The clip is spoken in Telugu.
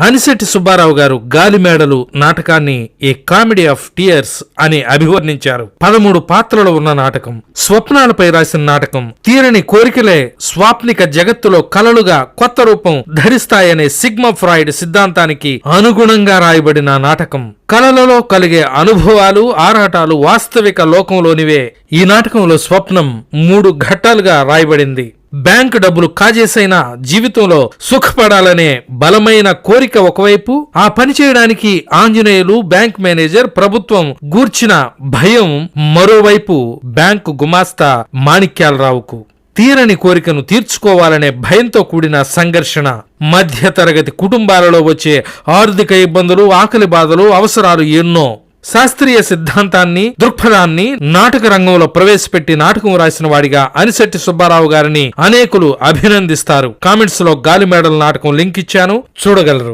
అనిశెట్టి సుబ్బారావు గారు గాలిమేడలు నాటకాన్ని ఏ కామెడీ ఆఫ్ టియర్స్ అని అభివర్ణించారు. పదమూడు పాత్రలు ఉన్న నాటకం స్వప్నాలపై రాసిన నాటకం తీరని కోరికలే స్వాప్నిక జగత్తులో కలలుగా కొత్త రూపం ధరిస్తాయనే సిగ్మ ఫ్రాయిడ్ సిద్ధాంతానికి అనుగుణంగా రాయబడిన నాటకం. కలలలో కలిగే అనుభవాలు ఆరాటాలు వాస్తవిక లోకంలోనివే. ఈ నాటకంలో స్వప్నం మూడు ఘట్టాలుగా రాయబడింది. బ్యాంకు డబ్బులు కాజేసైనా జీవితంలో సుఖపడాలనే బలమైన కోరిక ఒకవైపు ఆ పని చేయడానికి ఆంజనేయులు బ్యాంక్ మేనేజర్ ప్రభుత్వం గూర్చిన భయం మరోవైపు బ్యాంకు గుమాస్తా మాణిక్యాలరావుకు. తీరని కోరికను తీర్చుకోవాలనే భయంతో కూడిన సంఘర్షణ మధ్యతరగతి కుటుంబాలలో వచ్చే ఆర్థిక ఇబ్బందులు ఆకలి బాధలు అవసరాలు ఎన్నో శాస్త్రీయ సిద్ధాంతాన్ని దృక్పథాన్ని నాటక రంగంలో ప్రవేశపెట్టి నాటకం రాసిన వాడిగా అనిశెట్టి సుబ్బారావు గారిని అనేకులు అభినందిస్తారు. కామెంట్స్లో గాలిమేడల నాటకం లింక్ ఇచ్చాను. చూడగలరు.